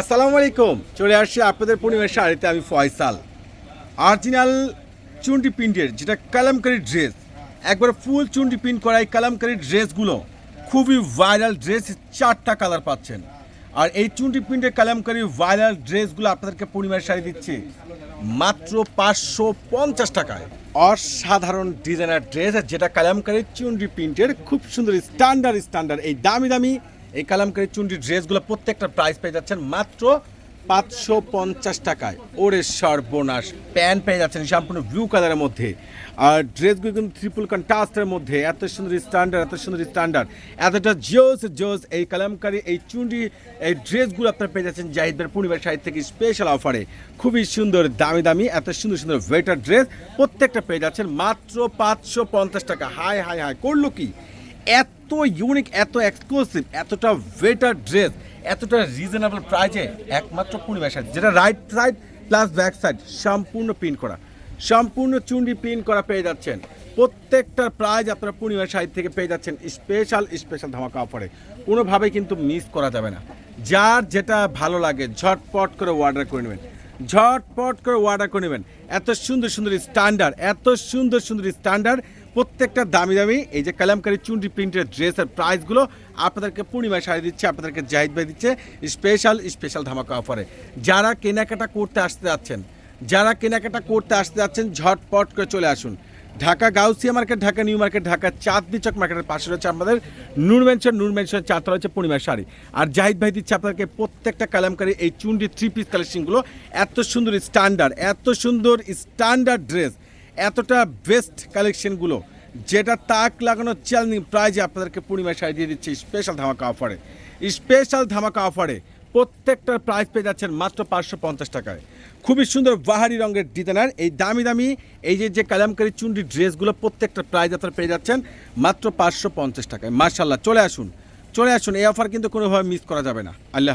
আসসালামু আলাইকুম। চলে আসছি আপনাদের পরিবেশ শাড়িতে, আমি ফয়সাল। অরিজিনাল চুন্ডি প্রিন্টের, যেটা কালামকারি ড্রেস। একবার ফুল চুন্ডি প্রিন্ট করা এই কালামকারি ড্রেসগুলো। খুবই ভাইরাল ড্রেস, চারটা কালার পাচ্ছেন। আর এই চুন্ডি প্রিন্টের কালামকারি ভাইরাল ড্রেসগুলো আপনাদেরকে পরিমাণ শাড়ি দিচ্ছে। মাত্র পাঁচশো পঞ্চাশ টাকায়। অসাধারণ ডিজাইনার ড্রেস, যেটা কালামকারি চুন্ডি প্রিন্টের খুব সুন্দর স্ট্যান্ডার্ড স্ট্যান্ডার্ড এই দামি দামি এই কালামকারি চুন্ডি ড্রেসগুলো প্রত্যেকটা প্রাইস পেয়ে যাচ্ছেন মাত্র পাঁচশো পঞ্চাশ টাকায়। ওরে সর্বনাশ, প্যান্ট পেয়ে যাচ্ছেন সম্পূর্ণ ব্লু কালারের মধ্যে। আর ড্রেসগুলো কিন্তু ট্রিপল কন্ট্রাস্টের মধ্যে, এত সুন্দর স্ট্যান্ডার্ড এত সুন্দর স্ট্যান্ডার্ড এতটা জোস জোস এই কালামকারি এই চুন্ডি এই ড্রেসগুলো আপনারা পেয়ে যাচ্ছেন জাহিদবের পূর্ণিমার সাইড থেকে স্পেশাল অফারে খুবই সুন্দর, দামি দামি, এত সুন্দর সুন্দর ওয়েটার ড্রেস প্রত্যেকটা পেয়ে যাচ্ছেন মাত্র পাঁচশো পঞ্চাশ টাকা। হাই হাই হাই করল কি? এত ইউনিক এত এক্সক্লুসিভ এতটা ওয়েটার ড্রেস এতটা রিজনেবল প্রাইজে একমাত্র পূর্ণিমা সাইড যেটা right side plus back side সম্পূর্ণ প্রিন্ট করা। সম্পূর্ণ চুন্ডি প্রিন্ট করা পেয়ে যাচ্ছেন। প্রত্যেকটার প্রাইজ আপনারা পূর্ণিমা সাইড থেকে পেয়ে যাচ্ছেন স্পেশাল স্পেশাল ধামাকা অফারে কোনোভাবেই কিন্তু মিস করা যাবে না। যার যেটা ভালো লাগে, ঝটপট করে অর্ডার করে নেবেন। ঝটপট করে অর্ডার করে নেবেন। এত সুন্দর সুন্দর স্ট্যান্ডার্ড এত সুন্দর সুন্দর স্ট্যান্ডার্ড প্রত্যেকটা দামি দামি, এই যে কালামকারি চুন্ডি প্রিন্টের ড্রেসের প্রাইসগুলো আপনাদেরকে পূর্ণিমায় শাড়ি দিচ্ছে, আপনাদেরকে জাহিদ ভাই দিচ্ছে স্পেশাল স্পেশাল ধামাকা অফারে যারা কেনাকাটা করতে আসতে যাচ্ছেন, যারা কেনাকাটা করতে আসতে যাচ্ছেন, ঝটপট করে চলে আসুন। Dhaka Gausia market, Dhaka new market, Dhaka Chandni Chawk মার্কেটের পাশে রয়েছে আমাদের নূর মেনশন নূর মেনশন হচ্ছে পূর্ণিমার শাড়ি। আর জাহিদ ভাই দিচ্ছে আপনাদেরকে প্রত্যেকটা কালামকারী এই চুন্ডি থ্রি পিস কালেকশনগুলো এত সুন্দর স্ট্যান্ডার্ড এত সুন্দর স্ট্যান্ডার্ড ড্রেস এতটা বেস্ট কালেকশনগুলো যেটা তাক লাগানো চ্যালেঞ্জিং প্রাইজে আপনাদেরকে পূর্ণিমার শাড়ি দিয়ে দিচ্ছে স্পেশাল ধামাকা অফারে স্পেশাল ধামাকা অফারে প্রত্যেকটার প্রাইস পেয়ে যাচ্ছেন মাত্র পাঁচশো পঞ্চাশ টাকায়। খুবই সুন্দর বাহারি রঙের ডিজাইনার এই দামি দামি, এই যে যে কালামকারি চুন্ডি ড্রেসগুলো প্রত্যেকটা প্রাইস আপনারা পেয়ে যাচ্ছেন মাত্র পাঁচশো পঞ্চাশ টাকায়। মার্শাল্লাহ চলে আসুন চলে আসুন, এই অফার কিন্তু কোনোভাবে মিস করা যাবে না। আল্লাহ।